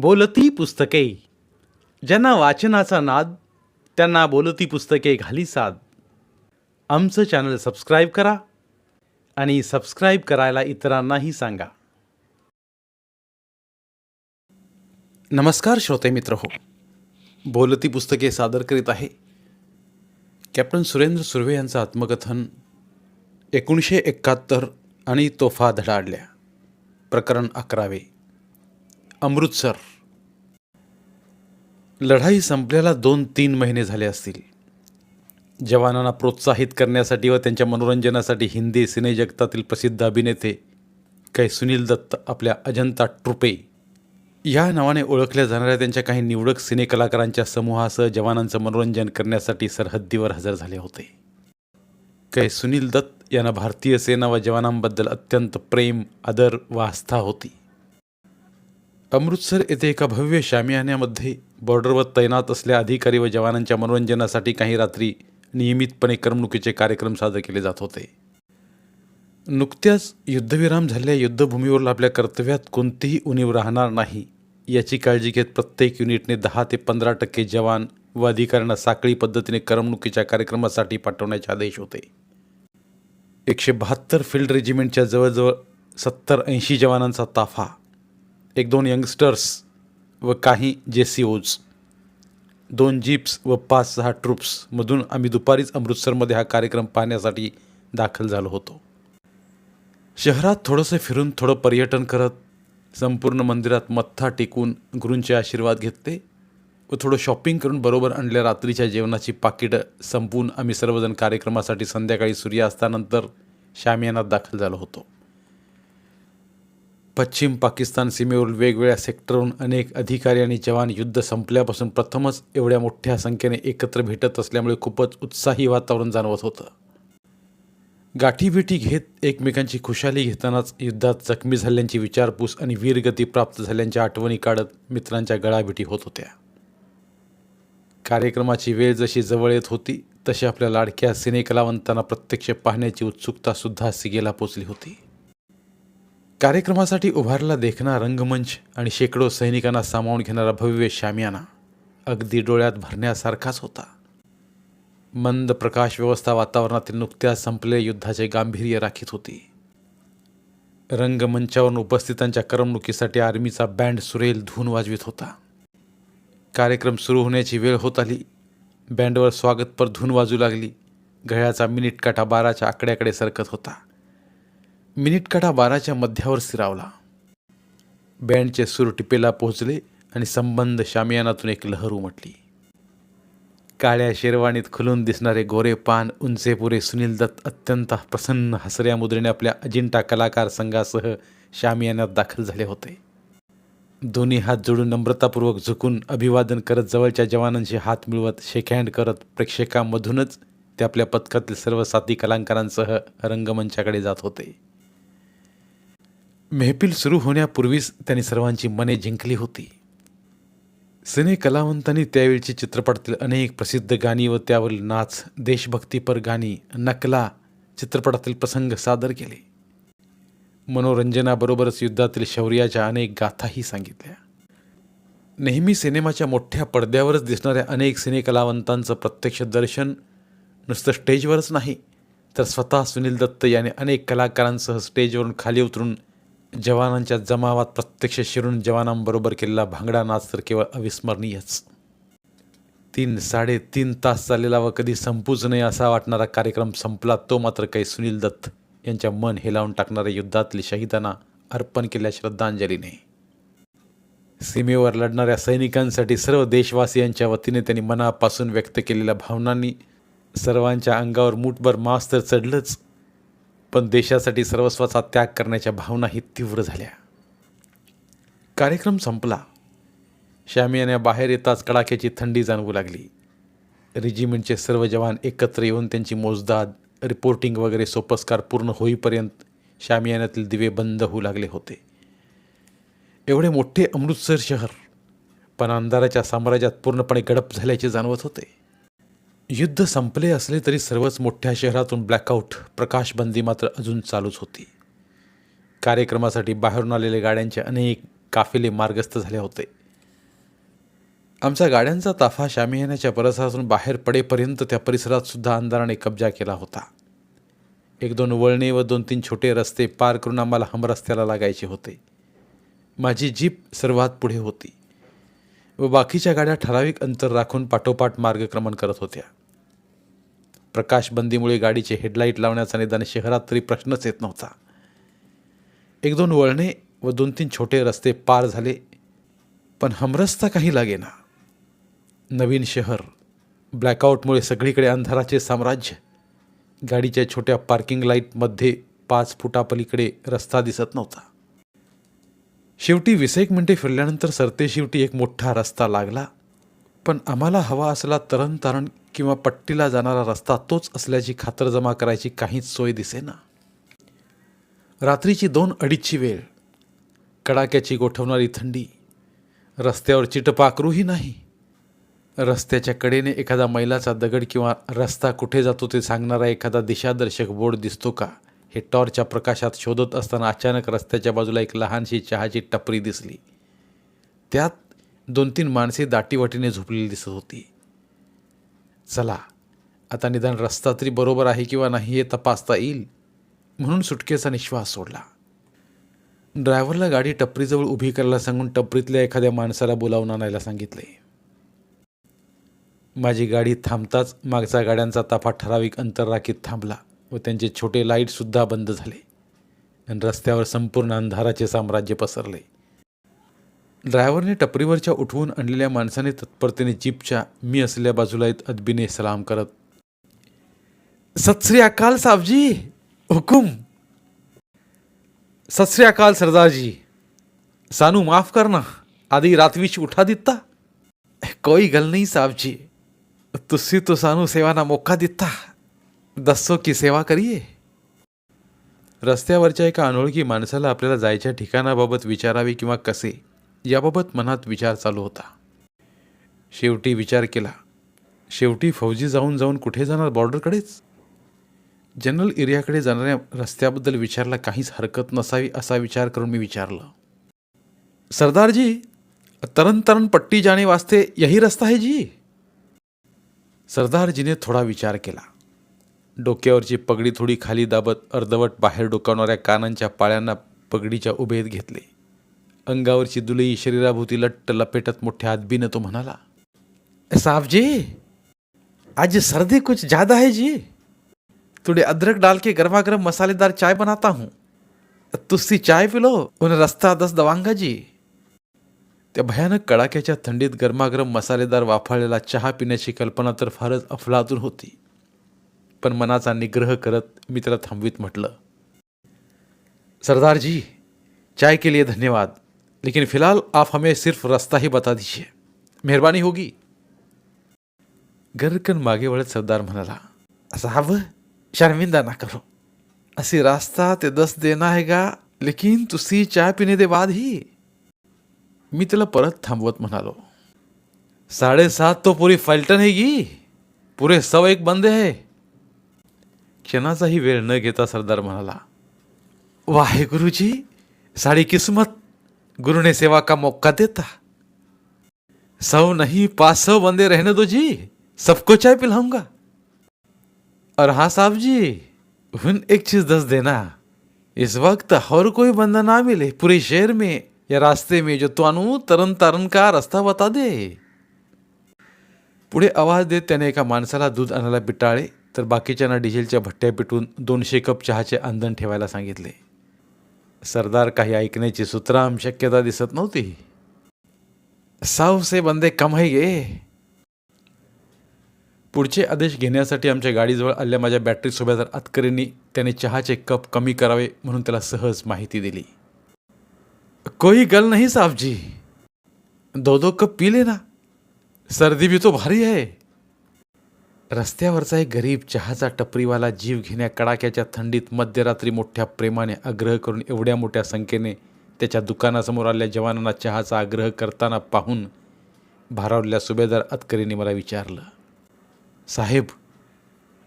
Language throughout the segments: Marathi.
बोलती पुस्तके. ज्यांना वाचनाचा नाद त्यांना बोलती पुस्तके घाली साद. आमचं चॅनल सबस्क्राईब करा आणि सबस्क्राईब करायला इतरांनाही सांगा. नमस्कार श्रोते मित्र हो. बोलती पुस्तके सादर करीत आहे. कॅप्टन सुरेंद्र सुर्वे यांचं आत्मकथन एकोणीसशे एकाहत्तर आणि तोफा धडाडल्या. प्रकरण अकरावे. अमृतसर लढाई संपल्याला दोन तीन महिने झाले असतील. जवानांना प्रोत्साहित करण्यासाठी व त्यांच्या मनोरंजनासाठी हिंदी सिनेजगतातील प्रसिद्ध अभिनेते काही सुनील दत्त आपल्या अजंता ट्रुपे या नावाने ओळखल्या जाणाऱ्या त्यांच्या काही निवडक सिनेकलाकारांच्या समूहासह जवानांचं मनोरंजन करण्यासाठी सरहद्दीवर हजर झाले होते. काही सुनील दत्त यांना भारतीय सेना व जवानांबद्दल अत्यंत प्रेम आदर व आस्था होती. अमृतसर येथे एका भव्य शामियान्यामध्ये बॉर्डरवर तैनात असलेल्या अधिकारी व जवानांच्या मनोरंजनासाठी काही रात्री नियमितपणे करमणुकीचे कार्यक्रम सादर केले जात होते. नुकत्याच युद्धविराम झालेल्या युद्धभूमीवर आपल्या कर्तव्यात कोणतीही उणीव राहणार नाही. याची काळजी घेत प्रत्येक युनिटने दहा ते पंधरा टक्के जवान व अधिकाऱ्यांना साखळी पद्धतीने करमणुकीच्या कार्यक्रमासाठी पाठवण्याचे आदेश होते. एकशे बहात्तर फील्ड रेजिमेंटच्या जवळजवळ सत्तर ऐंशी जवानांचा ताफा एक दोन यंगस्टर्स व काही जे सी ओज दोन जीप्स व पाच सहा ट्रूप्समधून आम्ही दुपारीच अमृतसरमध्ये हा कार्यक्रम पाहण्यासाठी दाखल झालो होतो. शहरात थोडंसं फिरून थोडं पर्यटन करत संपूर्ण मंदिरात मत्था टेकून गुरूंचे आशीर्वाद घेतले व थोडं शॉपिंग करून बरोबर आणल्या रात्रीच्या जेवणाची पाकिटं संपवून आम्ही सर्वजण कार्यक्रमासाठी संध्याकाळी सूर्यास्तानंतर शामियानात दाखल झालो होतो. पश्चिम पाकिस्तान सीमेवरील वेगवेगळ्या सेक्टरहून अनेक अधिकारी आणि जवान युद्ध संपल्यापासून प्रथमच एवढ्या मोठ्या संख्येने एकत्र भेटत असल्यामुळे खूपच उत्साही वातावरण जाणवत होतं. गाठीभेटी घेत एकमेकांची खुशाली घेतानाच युद्धात जखमी झाल्यांची विचारपूस आणि वीरगती प्राप्त झाल्यांच्या आठवणी काढत मित्रांच्या गळाभेटी होत होत्या. कार्यक्रमाची वेळ जशी जवळ येत होती तशी आपल्या लाडक्या सिनेकलावंतांना प्रत्यक्ष पाहण्याची उत्सुकतासुद्धा सिगेला पोचली होती. कार्यक्रमासाठी उभारला देखणा रंगमंच आणि शेकडो सैनिकांना सामावून घेणारा भव्य शामियाना अगदी डोळ्यात भरण्यासारखाच होता. मंद प्रकाश व्यवस्था वातावरणातील नुकत्याच संपलेल्या युद्धाचे गांभीर्य राखीत होती. रंगमंचावरून उपस्थितांच्या करमणुकीसाठी आर्मीचा बँड सुरेल धून वाजवित होता. कार्यक्रम सुरू होण्याची वेळ होत आली. बँडवर स्वागतपर धून वाजू लागली. घड्याचा मिनिट काटा बाराच्या आकड्याकडे सरकत होता. मिनिट काठा बाराच्या मध्यावर स्थिरावला. बँडचे सूर टिपेला पोहोचले आणि संबंध शामियानातून एक लहर उमटली. काळ्या शेरवाणीत खुलून दिसणारे गोरे पान उंचेपुरे सुनील दत्त अत्यंत प्रसन्न हसऱ्या मुद्रेने आपल्या अजिंठा कलाकार संघासह शामियानात दाखल झाले होते. दोन्ही हात जोडून नम्रतापूर्वक झुकून अभिवादन करत जवळच्या जवानांशी हात मिळवत शेकहँड करत प्रेक्षकांमधूनच ते आपल्या पथकातील सर्व साथी कलाकारांसह रंगमंचाकडे जात होते. मेहफिल सुरू होण्यापूर्वीच त्यांनी सर्वांची मने जिंकली होती. सिने कलावंतांनी त्यावेळची चित्रपटातील अनेक प्रसिद्ध गाणी व त्यावरील नाच देशभक्तीपर गाणी नकला चित्रपटातील प्रसंग सादर केले. मनोरंजनाबरोबरच युद्धातील शौर्याच्या अनेक गाथाही सांगितल्या. नेहमी सिनेमाच्या मोठ्या पडद्यावरच दिसणाऱ्या अनेक सिनेकलावंतांचं प्रत्यक्ष दर्शन नुसतं स्टेजवरच नाही तर स्वतः सुनील दत्त याने अनेक कलाकारांसह स्टेजवरून खाली उतरून जवानांच्या जमावात प्रत्यक्ष शिरून जवानांबरोबर केलेला भांगडा नाच तर केवळ अविस्मरणीयच. तीन साडेतीन तास चाललेला व कधी संपूच नये असा वाटणारा कार्यक्रम संपला तो मात्र काही सुनील दत्त यांच्या मन हेलावून टाकणाऱ्या युद्धातली शहीदांना अर्पण केल्या श्रद्धांजलीने. सीमेवर लढणाऱ्या सैनिकांसाठी सर्व देशवासियांच्या वतीने त्यांनी मनापासून व्यक्त केलेल्या भावनांनी सर्वांच्या अंगावर मूठभर मास्तर तर चढलंच. पण देशासाठी सर्वस्वाचा त्याग करण्याच्या भावनाही तीव्र झाल्या. कार्यक्रम संपला. शामियाने बाहेर येताच कडाक्याची थंडी जाणवू लागली. रेजिमेंटचे सर्व जवान एकत्र येऊन त्यांची मोजदाद रिपोर्टिंग वगैरे सोपस्कार पूर्ण होईपर्यंत शामियान्यातील दिवे बंद होऊ लागले होते. एवढे मोठे अमृतसर शहर पण अंधाराच्या साम्राज्यात पूर्णपणे गडप झाल्याचे जाणवत होते. युद्ध संपले असले तरी सर्वच मोठ्या शहरातून ब्लॅकआउट प्रकाशबंदी मात्र अजून चालूच होती. कार्यक्रमासाठी बाहेरून आलेल्या गाड्यांचे अनेक काफिले मार्गस्थ झाले होते. आमच्या गाड्यांचा ताफा शामियानाच्या परिसरातून बाहेर पडेपर्यंत त्या परिसरात सुद्धा अंधाराने कब्जा केला होता. एक दोन वळणे व दोन तीन छोटे रस्ते पार करून आम्हाला हमरस्त्याला लागायचे होते. माझी जीप सर्वात पुढे होती व बाकीच्या गाड्या ठराविक अंतर राखून पाठोपाठ मार्गक्रमण करत होत्या. प्रकाशबंदीमुळे गाडीचे हेडलाईट लावण्याचा निदान शहरात तरी प्रश्नच येत नव्हता. एक दोन वळणे व दोन तीन छोटे रस्ते पार झाले पण हमरस्ता काही लागेना. नवीन शहर ब्लॅकआउटमुळे सगळीकडे अंधाराचे साम्राज्य. गाडीच्या छोट्या पार्किंग लाईटमध्ये पाच फुटापलीकडे रस्ता दिसत नव्हता. शेवटी वीस एक मिनटे फिरल्यानंतर सरते शेवटी एक मोठा रस्ता लागला. पण आम्हाला हवा असला तरण तारण किंवा पट्टीला जाणारा रस्ता तोच असल्याची खातरजमा करायची काहीच सोय दिसेना. रात्रीची दोन अडीचची वेळ कडाक्याची गोठवणारी थंडी रस्त्यावर चिटपाखरूही नाही. रस्त्याच्या कडेने एखादा मैलाचा दगड किंवा रस्ता कुठे जातो ते सांगणारा एखादा दिशादर्शक बोर्ड दिसतो का हे टॉर्चच्या प्रकाशात शोधत असताना अचानक रस्त्याच्या बाजूला एक लहानशी चहाची टपरी दिसली. त्यात दोन तीन माणसे दाटीवाटीने झोपलेली दिसत होती. चला आता निदान रस्ता तरी बरोबर आहे किंवा नाही हे तपासता येईल म्हणून सुटकेचा निश्वास सोडला. ड्रायव्हरला गाडी टपरीजवळ उभी करायला सांगून टपरीतल्या एखाद्या माणसाला बोलावून आणायला सांगितले. माझी गाडी थांबताच मागचा गाड्यांचा ताफा ठराविक अंतर राखीत थांबला व त्यांचे छोटे लाईटसुद्धा बंद झाले आणि रस्त्यावर संपूर्ण अंधाराचे साम्राज्य पसरले. ड्रायव्हरने टपरीवरच्या उठवून आणलेल्या माणसाने तत्परतेने जीपच्या मी असलेल्या बाजूला येत अदबीने सलाम करत सतश्री अकाल साबजी हुकुम. सतश्री अकाल सरदारजी सानू माफ करना आधी रात्रीच उठा दित्ता. कोई गल नाही साबजी तुसी तो सानू सेवाना मोका दित्ता दसो की सेवा करिये रस्त्यावरच्या एका अनोळखी माणसाला आपल्याला जायच्या ठिकाणाबाबत विचारावे किंवा कसे याबाबत मनात विचार चालू होता. शेवटी विचार केला शेवटी फौजी जाऊन जाऊन कुठे जाणार बॉर्डरकडेच? जनरल एरियाकडे जाणाऱ्या रस्त्याबद्दल विचारला काहीच हरकत नसावी असा विचार करून मी विचारलं. सरदारजी तरण तरण पट्टी जाणे वास्ते यही रस्ता आहे जी? सरदारजीने थोडा विचार केला. डोक्यावरची पगडी थोडी खाली दाबत अर्धवट बाहेर डोकावणाऱ्या कानांच्या पाळ्यांना पगडीच्या उभेत घेतले. अंगावरची दुलई शरीराभोवती लट्ट लपेटत मोठ्या आदबीनं तो म्हणाला साहब जी आज सर्दी कुछ ज्यादा है जी. थोड़े अदरक डाल के गर्मा गर्म मसालेदार चाय बनाता हूँ. तुस्सी चाय पिलो उन रस्ता दस दवांगा जी. त्या भयानक कडाक्याच्या थंडीत गरमागरम मसालेदार वाफाळलेला चहा पिण्याची कल्पना तर फारच अफलातून होती. पण मनाचा निग्रह करत मी त्याला थांबवीत म्हटलं सरदारजी चाय के लिए धन्यवाद. लेकिन फिलहाल आप हमें सिर्फ रास्ता ही बता दीजिए। मेहरबानी होगी। गरकन मागे वळत सरदार म्हणाला साहब शर्मिंदा ना करो। असी रास्ता ते दस देना है गा लेकिन तुसी चाय पीने दे बाद ही। मी त्याला परत थांबवत म्हणालो साडेसात तो पुरी फलटण है गी पुरे सव एक बंद है। क्षणाचाही वेळ न घेता सरदार म्हणाला वाहे गुरुजी साड़ी किस्मत गुरु ने सेवा का मौका देता? सौ नहीं पाँच सौ बंदे रहने दो जी। सबको चाय पिलाऊंगा। और हाँ साहब जी उन एक चीज दस देना। इस वक्त और कोई बंदा ना मिले पूरे शहर में या रास्ते में जो तुआनू तरन तारण का रास्ता बता दे। पुढे आवाज देत त्याने एका माणसाला दूध आणायला पिटाळे तर बाकीच्यांना डिझेलच्या भट्ट्या पिटून दोनशे कप चहाचे आंदण ठेवायला सांगितले। सरदार काही ऐकण्याची सुतराम शक्यता दिसत नव्हती. सावसे बंदे कम गे पुढचे आदेश घेण्यासाठी आमच्या गाडीजवळ आल्या माझ्या बॅटरी सोबत अतकरींनी त्याने चहाचे कप कमी करावे म्हणून त्याला सहज माहिती दिली. कोई गल नाही साहबजी दो दो कप पी लेना. सर्दी भी तो भारी है. रस्त्यावरचा एक गरीब चहाचा टपरीवाला जीव घेण्या कडाक्याच्या थंडीत मध्यरात्री मोठ्या प्रेमाने आग्रह करून एवढ्या मोठ्या संख्येने त्याच्या दुकानासमोर आलेल्या जवानांना चहाचा आग्रह करताना पाहून भारावलेल्या सुभेदार अतकरीने मला विचारलं साहेब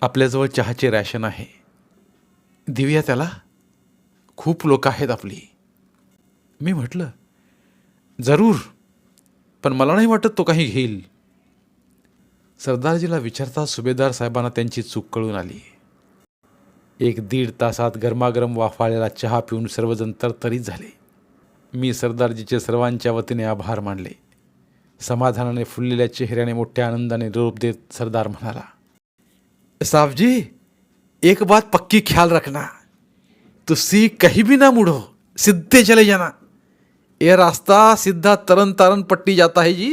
आपल्याजवळ चहाचे रॅशन आहे. देऊया त्याला. खूप लोक आहेत आपली. मी म्हटलं जरूर पण मला नाही वाटत तो काही घेईल. सरदारजीला विचारता सुभेदार साहेबांना त्यांची चूक कळून आली. एक दीड तासात गरमागरम वाफाळेला चहा पिऊन सर्वजण तरतरीत झाले. मी सरदारजीचे सर्वांच्या वतीने आभार मानले. समाधानाने फुललेल्या चेहऱ्याने मोठ्या आनंदाने रूप देत सरदार म्हणाला साहबजी एक बात पक्की ख्याल रखना. तुसी कहीं भी ना मुड़ो सीधे चले जाना. ये रास्ता सीधा तरन तारण पट्टी जाता है जी.